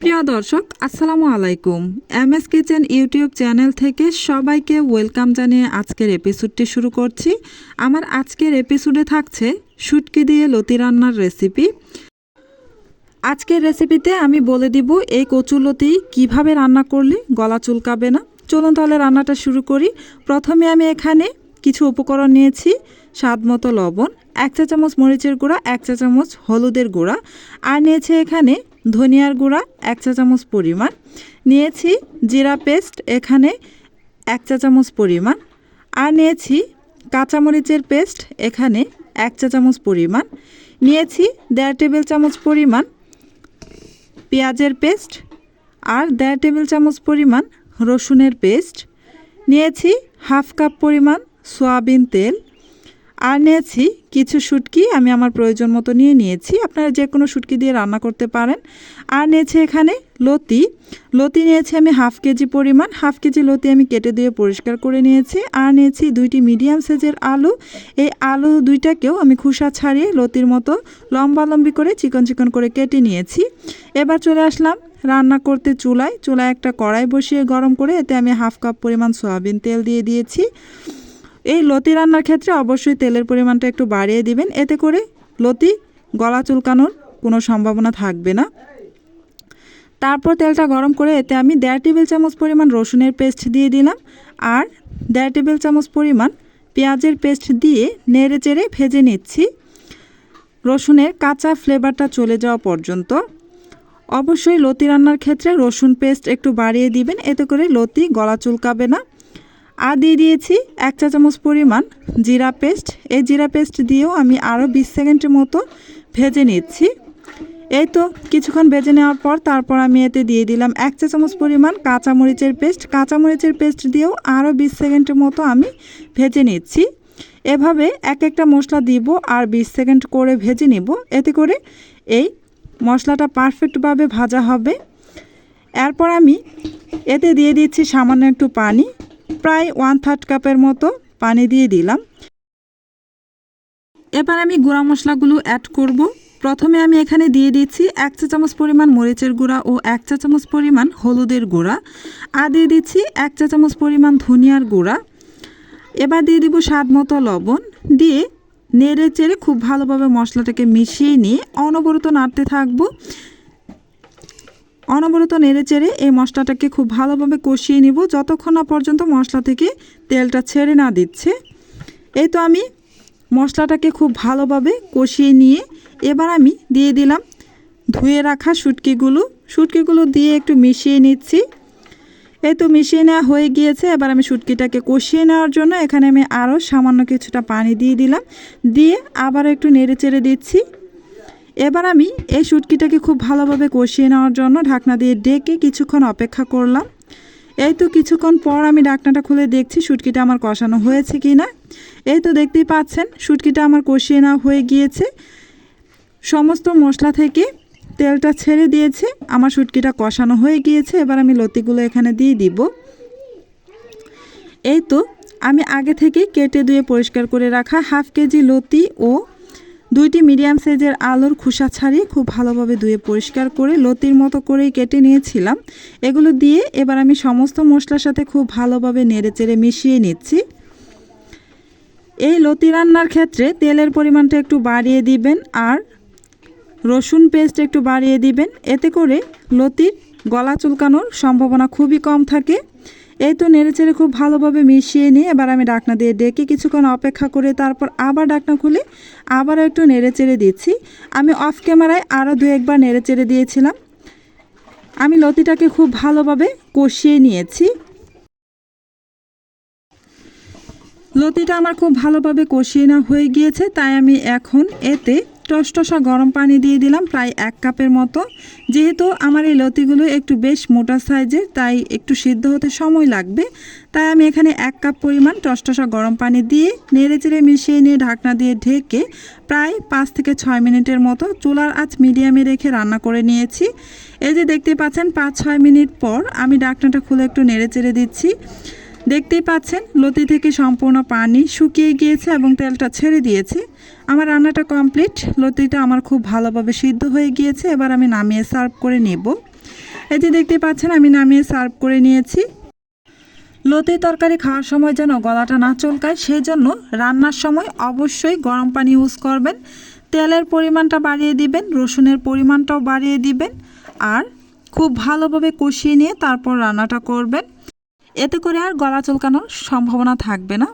প্রিয় দর্শক, আসসালামু আলাইকুম। M S kitchen YouTube channel থেকে সবাইকে ওয়েলকাম জানিয়ে আজকের এপিসোডটি শুরু করছি। আমার আজকের এপিসোডে থাকছে শুটকি দিয়ে লতি রান্নার রেসিপি। আজকের রেসিপিতে আমি বলে দিব এই কচুলতি কীভাবে রান্না করলে গলা চুলকাবে না। চলুন তাহলে রান্নাটা শুরু করি। প্রথমে আমি এখানে কিছু উপকরণ নিয়েছি। স্বাদ মতো লবণ, এক চা চামচ মরিচের গুঁড়া, এক চা চামচ হলুদের গুঁড়া। আর নিয়েছি এখানে ধনিয়ার গুঁড়া, এক চা চামচ পরিমাণ। নিয়েছি জিরা পেস্ট, এখানে এক চা চামচ পরিমাণ। আর নিয়েছি কাঁচামরিচের পেস্ট, এখানে এক চা চামচ পরিমাণ। নিয়েছি দেড় টেবিল চামচ পরিমাণ পেঁয়াজের পেস্ট আর দেড় টেবিল চামচ পরিমাণ রসুনের পেস্ট। নিয়েছি হাফ কাপ পরিমাণ সয়াবিন তেল। আর নিয়েছি কিছু শুটকি আমি আমার প্রয়োজন মতো নিয়ে নিয়েছি। আপনারা যে কোনো শুটকি দিয়ে রান্না করতে পারেন। আর নিয়েছি এখানে লতি। লতি নিয়েছি আমি হাফ কেজি পরিমাণ। হাফ কেজি লতি আমি কেটে দিয়ে পরিষ্কার করে নিয়েছি। আর নিয়েছি দুইটি মিডিয়াম সাইজের আলু। এই আলু দুইটাকেও আমি খোসা ছাড়িয়ে লতির মতো লম্বা লম্বি করে চিকন চিকন করে কেটে নিয়েছি। এবার চলে আসলাম রান্না করতে চুলায়। চুলায় একটা কড়াই বসিয়ে গরম করে এতে আমি হাফ কাপ পরিমাণ সয়াবিন তেল দিয়ে দিয়েছি। এই লতি রান্নার ক্ষেত্রে অবশ্যই তেলের পরিমাণটা একটু বাড়িয়ে দিবেন। এতে করে লতি গলা চুলকানোর কোনো সম্ভাবনা থাকবে না। তারপর তেলটা গরম করে এতে আমি দেড় টেবিল চামচ পরিমাণ রসুনের পেস্ট দিয়ে দিলাম আর দেড় টেবিল চামচ পরিমাণ পেঁয়াজের পেস্ট দিয়ে নেড়ে চেড়ে ভেজে নিচ্ছি। রসুনের কাঁচা ফ্লেভারটা চলে যাওয়া পর্যন্ত। অবশ্যই লতি রান্নার ক্ষেত্রে রসুন পেস্ট একটু বাড়িয়ে দিবেন, এতে করে লতি গলা চুলকাবে না। আর দিয়ে দিয়েছি এক চা চামচ পরিমাণ জিরা পেস্ট। এই জিরা পেস্ট দিয়েও আমি আরও বিশ সেকেন্ডের মতো ভেজে নিচ্ছি। এই তো কিছুক্ষণ ভেজে নেওয়ার পর তারপর আমি এতে দিয়ে দিলাম এক চা চামচ পরিমাণ কাঁচামরিচের পেস্ট। কাঁচামরিচের পেস্ট দিয়েও আরও বিশ সেকেন্ডের মতো আমি ভেজে নিচ্ছি। এভাবে এক একটা মশলা দিব আর বিশ সেকেন্ড করে ভেজে নিব। এতে করে এই মশলাটা পারফেক্টভাবে ভাজা হবে। এরপর আমি এতে দিয়ে দিচ্ছি সামান্য একটু পানি। প্রায় ওয়ান থার্ড কাপের মতো পানি দিয়ে দিলাম। এবার আমি গুঁড়া মশলাগুলো অ্যাড করব। প্রথমে আমি এখানে দিয়ে দিচ্ছি এক চা চামচ পরিমাণ মরিচের গুঁড়া ও এক চা চামচ পরিমাণ হলুদের গুঁড়া। আর দিয়ে দিচ্ছি এক চা চামচ পরিমাণ ধনিয়ার গুঁড়া। এবার দিয়ে দিব স্বাদ মতো লবণ। দিয়ে নেড়ে চেড়ে খুব ভালোভাবে মশলাটাকে মিশিয়ে নিয়ে অনবরত নাড়তে থাকব। অনবরত নেড়ে চেড়ে এই মশলাটাকে খুব ভালোভাবে কষিয়ে নিব। যতক্ষণ না পর্যন্ত মশলা থেকে তেলটা ছেড়ে না দিচ্ছে। এই তো আমি মশলাটাকে খুব ভালোভাবে কষিয়ে নিয়ে এবার আমি দিয়ে দিলাম ধুয়ে রাখা শুটকিগুলো। শুটকিগুলো দিয়ে একটু মিশিয়ে নিচ্ছি। এই তো মিশিয়ে নেওয়া হয়ে গিয়েছে। এবার আমি শুটকিটাকে কষিয়ে নেওয়ার জন্য এখানে আমি আরও সামান্য কিছুটা পানি দিয়ে দিলাম। দিয়ে আবার একটু নেড়ে চেড়ে দিচ্ছি। এবার আমি এই শুটকিটাকে খুব ভালোভাবে কষিয়ে নেওয়ার জন্য ঢাকনা দিয়ে ডেকে কিছুক্ষণ অপেক্ষা করলাম। এই তো কিছুক্ষণ পর আমি ডাকনাটা খুলে দেখছি শুটকিটা আমার কষানো হয়েছে কি না এই তো দেখতেই পাচ্ছেন শুটকিটা আমার কষিয়ে নেওয়া হয়ে গিয়েছে। সমস্ত মশলা থেকে তেলটা ছেড়ে দিয়েছে, আমার শুটকিটা কষানো হয়ে গিয়েছে, এবার আমি লতিগুলো এখানে দিয়ে দিব। এই তো আমি আগে থেকে কেটে ধুয়ে পরিষ্কার করে রাখা হাফ কেজি লতি ও দুইটি মিডিয়াম সাইজের আলুর খোসা ছাড়িয়ে খুব ভালোভাবে ধুয়ে পরিষ্কার করে লতির মতো করেই কেটে নিয়েছিলাম। এগুলো দিয়ে এবার আমি সমস্ত মশলার সাথে খুব ভালোভাবে নেড়ে চেড়ে মিশিয়ে নিচ্ছি। এই লতি রান্নার ক্ষেত্রে তেলের পরিমাণটা একটু বাড়িয়ে দিবেন আর রসুন পেস্ট একটু বাড়িয়ে দিবেন। এতে করে লতির গলা চুলকানোর সম্ভাবনা খুবই কম থাকে। এই তো নেড়েচেড়ে খুব ভালোভাবে মিশিয়ে নিয়ে এবার আমি ডাকনা দিয়ে ডেকে কিছুক্ষণ অপেক্ষা করে তারপর আবার ডাকনা খুলে আবার একটু নেড়েচেড়ে দিচ্ছি। আমি অফ ক্যামেরায় আরও দু একবার নেড়েচেড়ে দিয়েছিলাম। আমি লতিটাকে খুব ভালোভাবে কষিয়ে নিয়েছি। লতিটা আমার খুব ভালোভাবে কষিয়ে নেওয়া হয়ে গিয়েছে, তাই আমি এখন এতে টসটসা গরম পানি দিয়ে দিলাম প্রায় এক কাপের মতো। যেহেতু আমার এই লতিগুলো একটু বেশ মোটা সাইজের, তাই একটু সিদ্ধ হতে সময় লাগবে। তাই আমি এখানে এক কাপ পরিমাণ টসটসা গরম পানি দিয়ে নেড়ে চেড়ে মিশিয়ে নিয়ে ঢাকনা দিয়ে ঢেকে প্রায় পাঁচ থেকে ছয় মিনিটের মতো চুলার আঁচ মিডিয়ামে রেখে রান্না করে নিয়েছি। এই যে দেখতে পাচ্ছেন পাঁচ ছয় মিনিট পর আমি ঢাকনাটা খুলে একটু নেড়ে চেড়ে দিচ্ছি। দেখতেই পাচ্ছেন, লতি থেকে সম্পূর্ণ পানি শুকিয়ে গিয়েছে এবং তেলটা ছেড়ে দিয়েছি। আমার রান্নাটা কমপ্লিট, লতিটা আমার খুব ভালোভাবে সিদ্ধ হয়ে গিয়েছে, এবার আমি নামিয়ে সার্ভ করে নেব। এই যে দেখতে পাচ্ছেন, আমি নামিয়ে সার্ভ করে নিয়েছি। লতির তরকারি খাওয়ার সময় যেন গলাটা না চুলকায় সেই জন্য রান্নার সময় অবশ্যই গরম পানি ইউজ করবেন। তেলের পরিমাণটা বাড়িয়ে দিবেন, রসুনের পরিমাণটাও বাড়িয়ে দিবেন, আর খুব ভালোভাবে কষিয়ে নিয়ে তারপর রান্নাটা করবেন। এতে করে আর গলা চলকানোর সম্ভাবনা থাকবে না।